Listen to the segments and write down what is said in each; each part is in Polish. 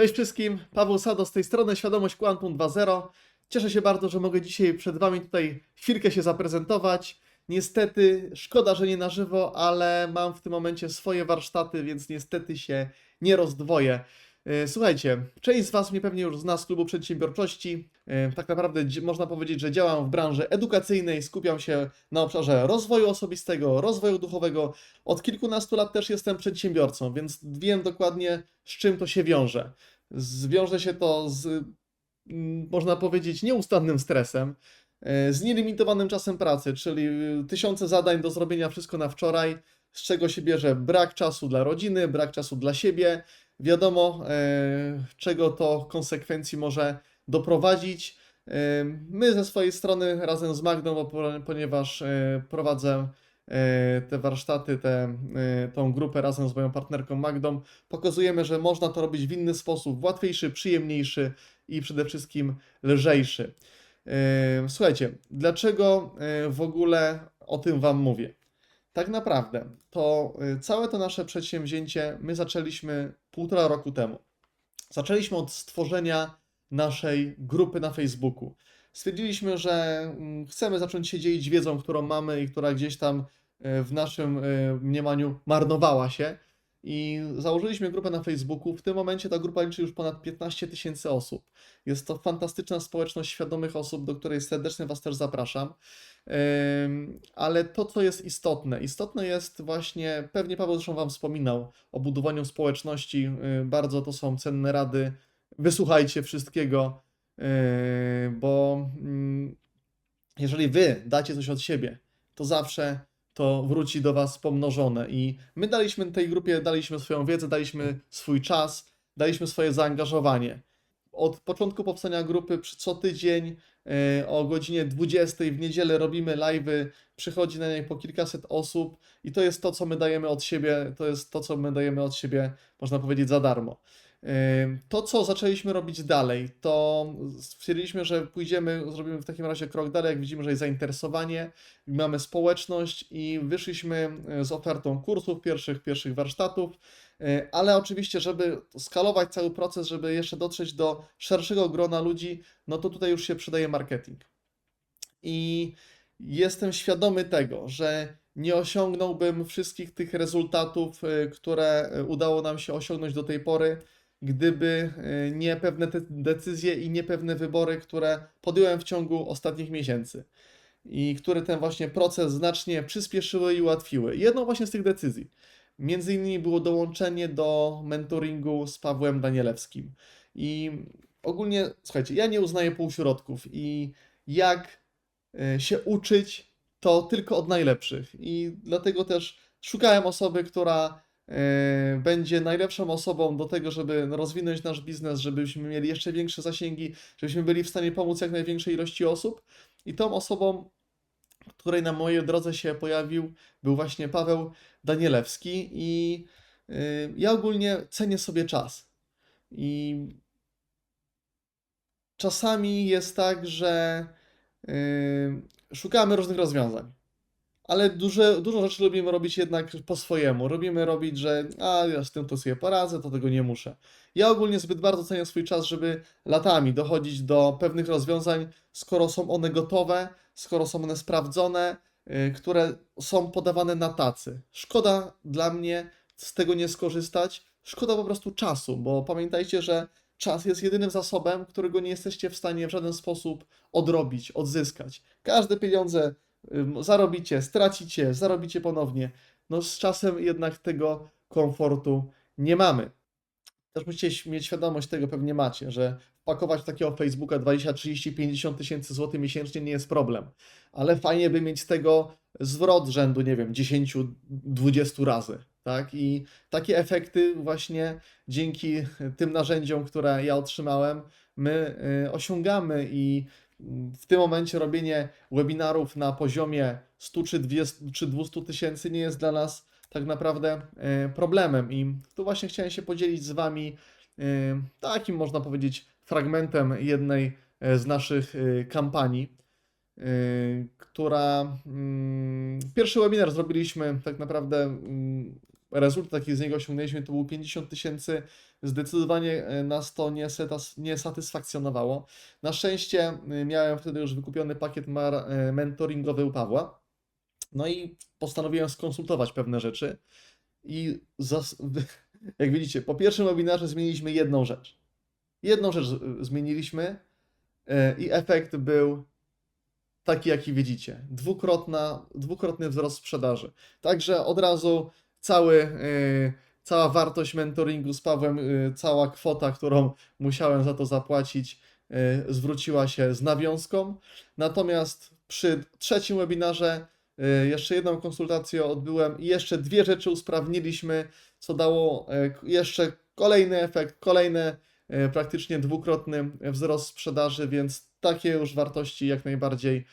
Cześć wszystkim, Paweł Sado z tej strony, Świadomość Quantum 2.0. Cieszę się bardzo, że mogę dzisiaj przed Wami tutaj chwilkę się zaprezentować. Niestety, szkoda, że nie na żywo, ale mam w tym momencie swoje warsztaty, więc niestety się nie rozdwoję. E, Słuchajcie, część z Was mnie pewnie już zna z klubu przedsiębiorczości. E, Tak naprawdę można powiedzieć, że działam w branży edukacyjnej, skupiam się na obszarze rozwoju osobistego, rozwoju duchowego. Od kilkunastu lat też jestem przedsiębiorcą, więc wiem dokładnie z czym to się wiąże. Zwiąże się to z, mm, można powiedzieć, nieustannym stresem, e, z nielimitowanym czasem pracy, czyli tysiące zadań do zrobienia wszystko na wczoraj, z czego się bierze brak czasu dla rodziny, brak czasu dla siebie. Wiadomo, e, czego to konsekwencji może doprowadzić. E, My ze swojej strony razem z Magdą, ponieważ e, prowadzę te warsztaty, te, grupę razem z moją partnerką Magdą, pokazujemy, że można to robić w inny sposób, łatwiejszy, przyjemniejszy i przede wszystkim lżejszy. Słuchajcie, dlaczego w ogóle o tym Wam mówię? Tak naprawdę to e, całe to nasze przedsięwzięcie my zaczęliśmy półtora roku temu. Zaczęliśmy od stworzenia naszej grupy na Facebooku. Stwierdziliśmy, że mm, chcemy zacząć się dzielić wiedzą, którą mamy i która gdzieś tam e, w naszym e, mniemaniu marnowała się. I założyliśmy grupę na Facebooku. W tym momencie ta grupa liczy już ponad 15 tysięcy osób. Jest to fantastyczna społeczność świadomych osób, do której serdecznie Was też zapraszam. Ale to, co jest istotne, istotne jest właśnie, pewnie Paweł zresztą Wam wspominał o budowaniu społeczności. Yy, Bardzo to są cenne rady. Wysłuchajcie wszystkiego, yy, bo mm, jeżeli Wy dacie coś od siebie, to zawsze to wróci do Was pomnożone. I my daliśmy tej grupie, daliśmy swoją wiedzę, daliśmy swój czas, daliśmy swoje zaangażowanie. Od początku powstania grupy co tydzień e, o godzinie 20 w niedzielę robimy live'y, przychodzi na nie po kilkaset osób i to jest to, co my dajemy od siebie, to jest to, co my dajemy od siebie, można powiedzieć, za darmo. To, co zaczęliśmy robić dalej, to stwierdziliśmy, że pójdziemy, zrobimy w takim razie krok dalej, jak widzimy, że jest zainteresowanie, mamy społeczność i wyszliśmy e, z ofertą kursów pierwszych, pierwszych warsztatów, e, ale oczywiście, żeby skalować cały proces, żeby jeszcze dotrzeć do szerszego grona ludzi, no to tutaj już się przydaje marketing. I jestem świadomy tego, że nie osiągnąłbym wszystkich tych rezultatów, e, które udało nam się osiągnąć do tej pory, gdyby e, nie pewne te decyzje i niepewne wybory, które podjąłem w ciągu ostatnich miesięcy i które ten właśnie proces znacznie przyspieszyły i ułatwiły. Jedną właśnie z tych decyzji, między innymi było dołączenie do mentoringu z Pawłem Danielewskim. I ogólnie, słuchajcie, ja nie uznaję półśrodków i jak e, się uczyć, to tylko od najlepszych. I dlatego też szukałem osoby, która będzie najlepszą osobą do tego, żeby rozwinąć nasz biznes, żebyśmy mieli jeszcze większe zasięgi, żebyśmy byli w stanie pomóc jak największej ilości osób. I tą osobą, której na mojej drodze się pojawił, był właśnie Paweł Danielewski. I y, ja ogólnie cenię sobie czas. I czasami jest tak, że y, szukamy różnych rozwiązań. Ale duże, dużo rzeczy lubimy robić jednak po swojemu. Lubimy robić, że a ja z tym to sobie poradzę, to tego nie muszę. Ja ogólnie zbyt bardzo cenię swój czas, żeby latami dochodzić do pewnych rozwiązań, skoro są one gotowe, skoro są one sprawdzone, y, które są podawane na tacy. Szkoda dla mnie z tego nie skorzystać. Szkoda po prostu czasu, bo pamiętajcie, że czas jest jedynym zasobem, którego nie jesteście w stanie w żaden sposób odrobić, odzyskać. Każde pieniądze zarobicie, stracicie, zarobicie ponownie. No z czasem jednak tego komfortu nie mamy. Też musicie mieć świadomość tego, pewnie macie, że wpakować takiego Facebooka 20, 30, 50 tysięcy złotych miesięcznie nie jest problem. Ale fajnie by mieć z tego zwrot rzędu, nie wiem, 10, 20 razy. Tak? I takie efekty właśnie dzięki tym narzędziom, które ja otrzymałem, my y, osiągamy i w tym momencie robienie webinarów na poziomie 100 czy 200 czy 200 tysięcy nie jest dla nas tak naprawdę e, problemem. I tu właśnie chciałem się podzielić z Wami e, takim, można powiedzieć, fragmentem jednej e, z naszych kampanii, która. mm, Pierwszy webinar zrobiliśmy tak naprawdę mm, rezultat, jaki z niego osiągnęliśmy, to był 50 tysięcy. Zdecydowanie e, nas to nie, satysfakcjonowało. Na szczęście e, miałem wtedy już wykupiony pakiet e, mentoringowy u Pawła. No i postanowiłem skonsultować pewne rzeczy. I jak widzicie, po pierwszym webinarze zmieniliśmy jedną rzecz. Jedną rzecz zmieniliśmy i efekt był taki, jaki widzicie. Dwukrotna, dwukrotny wzrost sprzedaży. Także od razu cały, e, cała wartość mentoringu z Pawłem, e, cała kwota, którą musiałem za to zapłacić, e, zwróciła się z nawiązką. Natomiast przy trzecim webinarze jeszcze jedną konsultację odbyłem i jeszcze dwie rzeczy usprawniliśmy, co dało jeszcze kolejny efekt, kolejny praktycznie dwukrotny wzrost sprzedaży, więc takie już wartości jak najbardziej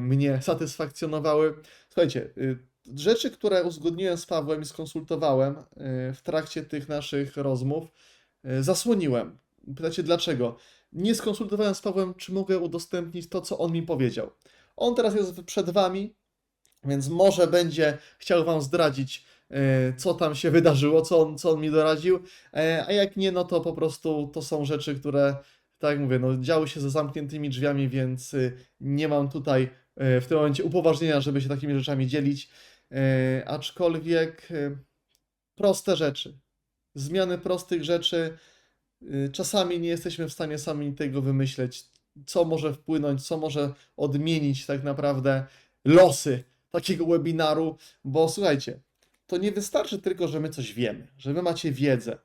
mnie satysfakcjonowały. Słuchajcie, y, rzeczy, które uzgodniłem z Pawłem i skonsultowałem y, w trakcie tych naszych rozmów, y, zasłoniłem. Pytacie dlaczego? Nie skonsultowałem z Pawłem, czy mogę udostępnić to, co on mi powiedział. On teraz jest przed wami, więc może będzie chciał wam zdradzić, e, co tam się wydarzyło, co on, co on mi doradził, e, a jak nie, no to po prostu to są rzeczy, które, tak jak mówię, no, działy się za zamkniętymi drzwiami, więc y, nie mam tutaj w tym momencie upoważnienia, żeby się takimi rzeczami dzielić, aczkolwiek e, proste rzeczy, zmiany prostych rzeczy, y, czasami nie jesteśmy w stanie sami tego wymyśleć, co może wpłynąć, co może odmienić tak naprawdę losy takiego webinaru, bo słuchajcie, to nie wystarczy tylko, że my coś wiemy, że wy macie wiedzę.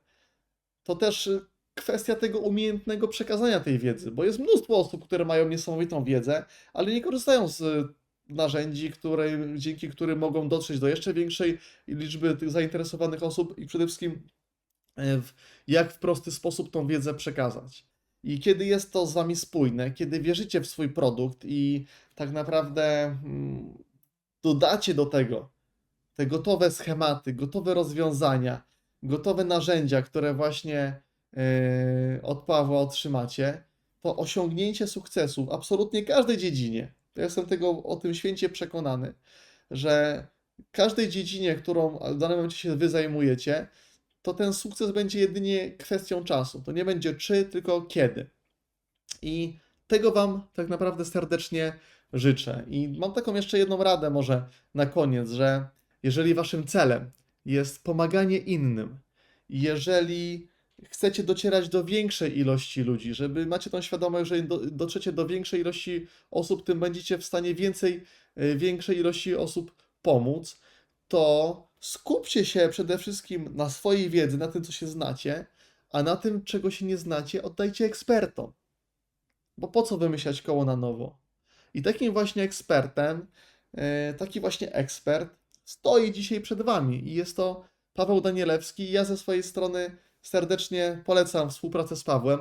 To też kwestia tego umiejętnego przekazania tej wiedzy, bo jest mnóstwo osób, które mają niesamowitą wiedzę, ale nie korzystają z narzędzi, które, dzięki którym mogą dotrzeć do jeszcze większej liczby tych zainteresowanych osób i przede wszystkim e, w, jak w prosty sposób tą wiedzę przekazać. I kiedy jest to z Wami spójne, kiedy wierzycie w swój produkt i tak naprawdę mm, dodacie do tego te gotowe schematy, gotowe rozwiązania, gotowe narzędzia, które właśnie e, od Pawła otrzymacie, to osiągnięcie sukcesu w absolutnie każdej dziedzinie, ja jestem tego o tym święcie przekonany, że każdej dziedzinie, którą w danym momencie się wy zajmujecie, to ten sukces będzie jedynie kwestią czasu. To nie będzie czy, tylko kiedy. I tego Wam tak naprawdę serdecznie życzę. I mam taką jeszcze jedną radę, może na koniec, że jeżeli Waszym celem jest pomaganie innym, jeżeli chcecie docierać do większej ilości ludzi, żeby macie tą świadomość, że do, dotrzecie do większej ilości osób, tym będziecie w stanie więcej, y, większej ilości osób pomóc, to skupcie się przede wszystkim na swojej wiedzy, na tym, co się znacie, a na tym, czego się nie znacie, oddajcie ekspertom. Bo po co wymyślać koło na nowo? I takim właśnie ekspertem, e, taki właśnie ekspert stoi dzisiaj przed Wami i jest to Paweł Danielewski. Ja ze swojej strony serdecznie polecam współpracę z Pawłem.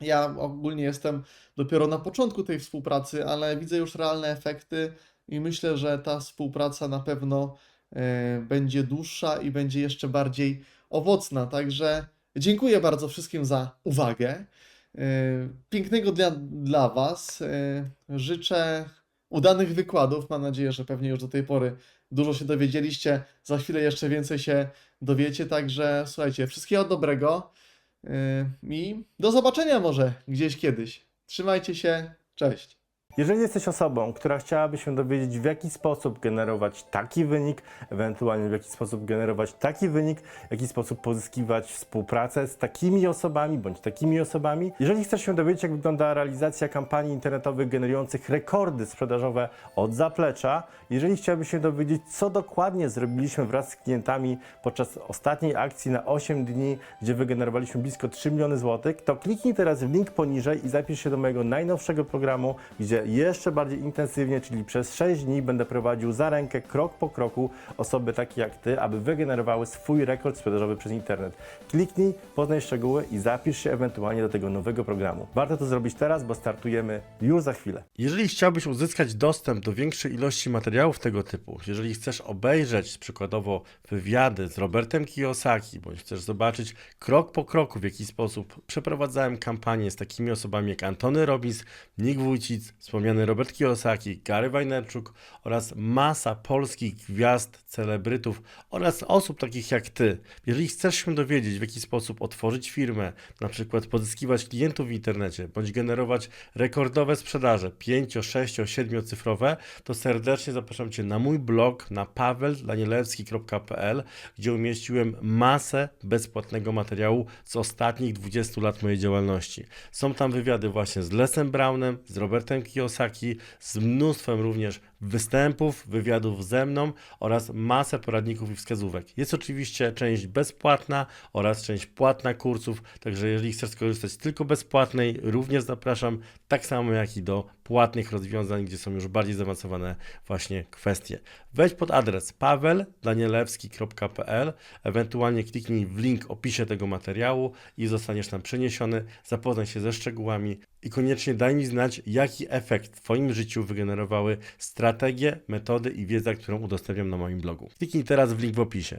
Ja ogólnie jestem dopiero na początku tej współpracy, ale widzę już realne efekty i myślę, że ta współpraca na pewno e, będzie dłuższa i będzie jeszcze bardziej owocna. Także dziękuję bardzo wszystkim za uwagę. E, Pięknego dnia dla Was. E, Życzę udanych wykładów. Mam nadzieję, że pewnie już do tej pory dużo się dowiedzieliście. Za chwilę jeszcze więcej się dowiecie. Także słuchajcie, wszystkiego dobrego yy, i do zobaczenia może gdzieś kiedyś. Trzymajcie się. Cześć. Jeżeli jesteś osobą, która chciałaby się dowiedzieć, w jaki sposób generować taki wynik, ewentualnie w jaki sposób generować taki wynik, w jaki sposób pozyskiwać współpracę z takimi osobami bądź takimi osobami, jeżeli chcesz się dowiedzieć, jak wygląda realizacja kampanii internetowych generujących rekordy sprzedażowe od zaplecza, jeżeli chciałbyś się dowiedzieć, co dokładnie zrobiliśmy wraz z klientami podczas ostatniej akcji na 8 dni, gdzie wygenerowaliśmy blisko 3 miliony złotych, to kliknij teraz w link poniżej i zapisz się do mojego najnowszego programu, gdzie jeszcze bardziej intensywnie, czyli przez 6 dni będę prowadził za rękę, krok po kroku osoby takie jak Ty, aby wygenerowały swój rekord sprzedażowy przez internet. Kliknij, poznaj szczegóły i zapisz się ewentualnie do tego nowego programu. Warto to zrobić teraz, bo startujemy już za chwilę. Jeżeli chciałbyś uzyskać dostęp do większej ilości materiałów tego typu, jeżeli chcesz obejrzeć przykładowo wywiady z Robertem Kiyosaki, bądź chcesz zobaczyć krok po kroku, w jaki sposób przeprowadzałem kampanię z takimi osobami jak Antony Robbins, Nick Wójcic, wspomniany Robert Kiyosaki, Gary Vaynerchuk oraz masa polskich gwiazd, celebrytów oraz osób takich jak Ty. Jeżeli chcesz się dowiedzieć, w jaki sposób otworzyć firmę, na przykład pozyskiwać klientów w internecie, bądź generować rekordowe sprzedaże 5, 6, 7 cyfrowe, to serdecznie zapraszam Cię na mój blog na paweldanielewski.pl, gdzie umieściłem masę bezpłatnego materiału z ostatnich 20 lat mojej działalności. Są tam wywiady właśnie z Lesem Brownem, z Robertem Kiyosaki, z mnóstwem również występów, wywiadów ze mną oraz masę poradników i wskazówek. Jest oczywiście część bezpłatna oraz część płatna kursów, także jeżeli chcesz skorzystać tylko bezpłatnej, również zapraszam, tak samo jak i do płatnych rozwiązań, gdzie są już bardziej zaawansowane właśnie kwestie. Wejdź pod adres paweldanielewski.pl, ewentualnie kliknij w link opisie tego materiału i zostaniesz tam przeniesiony, zapoznaj się ze szczegółami i koniecznie daj mi znać, jaki efekt w Twoim życiu wygenerowały strategie, metody i wiedza, którą udostępniam na moim blogu. Kliknij teraz w link w opisie.